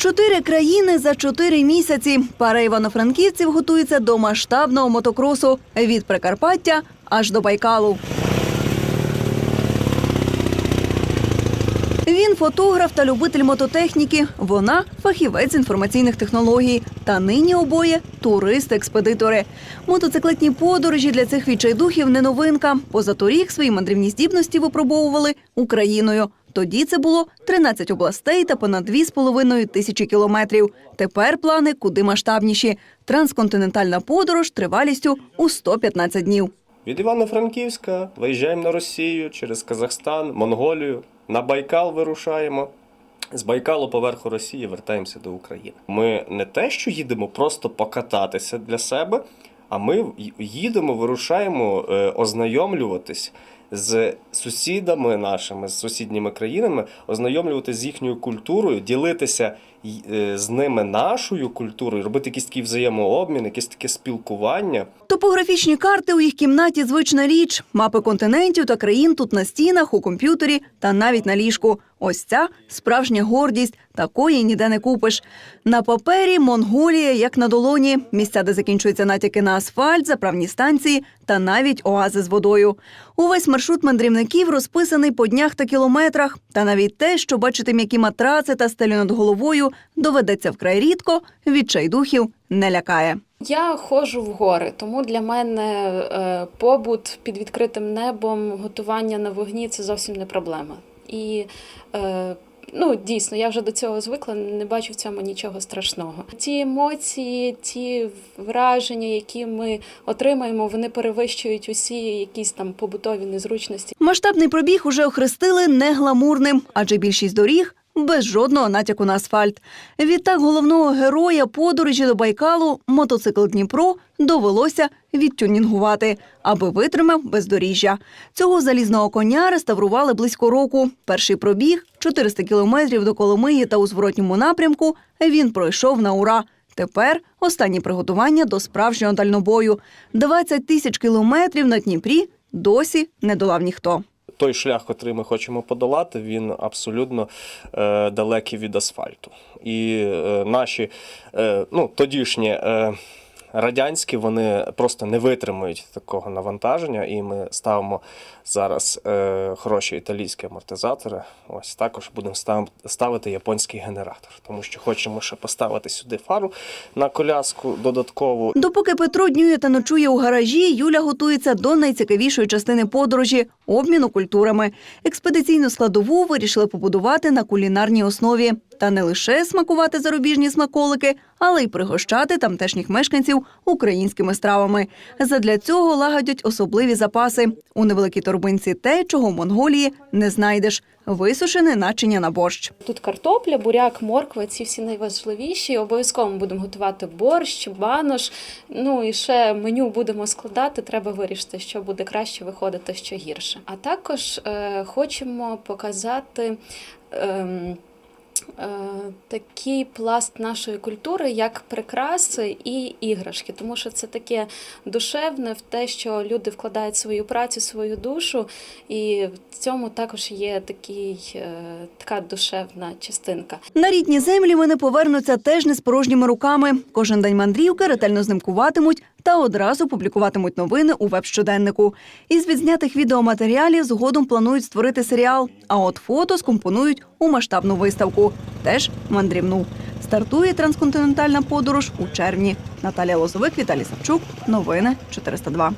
Чотири країни за чотири місяці. Пара івано-франківців готується до масштабного мотокросу від Прикарпаття аж до Байкалу. Він фотограф та любитель мототехніки. Вона фахівець інформаційних технологій. Та нині обоє туристи-експедитори. Мотоциклетні подорожі для цих відчайдухів не новинка. Позаторік свої мандрівні здібності випробовували Україною. Тоді це було 13 областей та понад 2,5 тисячі кілометрів. Тепер плани куди масштабніші. Трансконтинентальна подорож тривалістю у 115 днів. Від Івано-Франківська виїжджаємо на Росію через Казахстан, Монголію, на Байкал вирушаємо. З Байкалу поверху Росії вертаємося до України. Ми не те, що їдемо просто покататися для себе, а ми їдемо, вирушаємо е, ознайомлюватись з сусідами нашими, з сусідніми країнами, ознайомлювати з їхньою культурою, ділитися з ними нашою культурою, робити якийсь такий взаємообмін, якесь таке спілкування. Топографічні карти у їх кімнаті звична річ. Мапи континентів та країн тут на стінах, у комп'ютері та навіть на ліжку. Ось ця справжня гордість. Такої ніде не купиш. На папері Монголія, як на долоні, місця, де закінчуються натяки на асфальт, заправні станції та навіть оази з водою. Увесь маршрут мандрівників розписаний по днях та кілометрах. Та навіть те, що бачити м'які матраци та стелю над головою, доведеться вкрай рідко, відчайдухів не лякає. Я ходжу в гори, тому для мене е, побут під відкритим небом, готування на вогні це зовсім не проблема. І е, ну, дійсно, я вже до цього звикла, не бачу в цьому нічого страшного. Ті емоції, ті враження, які ми отримаємо, вони перевищують усі якісь там побутові незручності. Масштабний пробіг уже охрестили негламурним, адже більшість доріг без жодного натяку на асфальт. Відтак головного героя подорожі до Байкалу мотоцикл Дніпро довелося відтюнінгувати, аби витримав бездоріжжя. Цього залізного коня реставрували близько року. Перший пробіг 400 кілометрів до Коломиї та у зворотньому напрямку він пройшов на ура. Тепер останні приготування до справжнього дальнобою. 20 тисяч кілометрів на Дніпрі досі не долав ніхто. Той шлях, який ми хочемо подолати, він абсолютно е, далекий від асфальту. І е, наші е, ну, тодішні радянські вони просто не витримують такого навантаження, і ми ставимо зараз е, хороші італійські амортизатори. Ось також будемо ставити японський генератор, тому що хочемо ще поставити сюди фару на коляску додаткову. Допоки Петро днює та ночує у гаражі, Юля готується до найцікавішої частини подорожі обміну культурами. Експедиційну складову вирішили побудувати на кулінарній основі. Та не лише смакувати зарубіжні смаколики, але й пригощати тамтешніх мешканців українськими стравами. Задля цього лагодять особливі запаси. У невеликій торбинці те, чого в Монголії не знайдеш. Висушене начиня на борщ. Тут картопля, буряк, морква, ці всі найважливіші. Обов'язково будемо готувати борщ, банош. Ну і ще меню будемо складати. Треба вирішити, що буде краще виходити, що гірше. А також е, хочемо показати. е, Uh, Такий пласт нашої культури, як прикраси і іграшки, тому що це таке душевне в те, що люди вкладають свою працю, свою душу, і в цьому також є такий, е, така душевна частинка. На рідні землі вони повернуться теж не з порожніми руками. Кожен день мандрівки ретельно знимкуватимуть та одразу публікуватимуть новини у веб-щоденнику. Із відзнятих відеоматеріалів згодом планують створити серіал. А от фото скомпонують у масштабну виставку, теж мандрівну. Стартує трансконтинентальна подорож у червні. Наталія Лозовик, Віталій Савчук. Новини 402.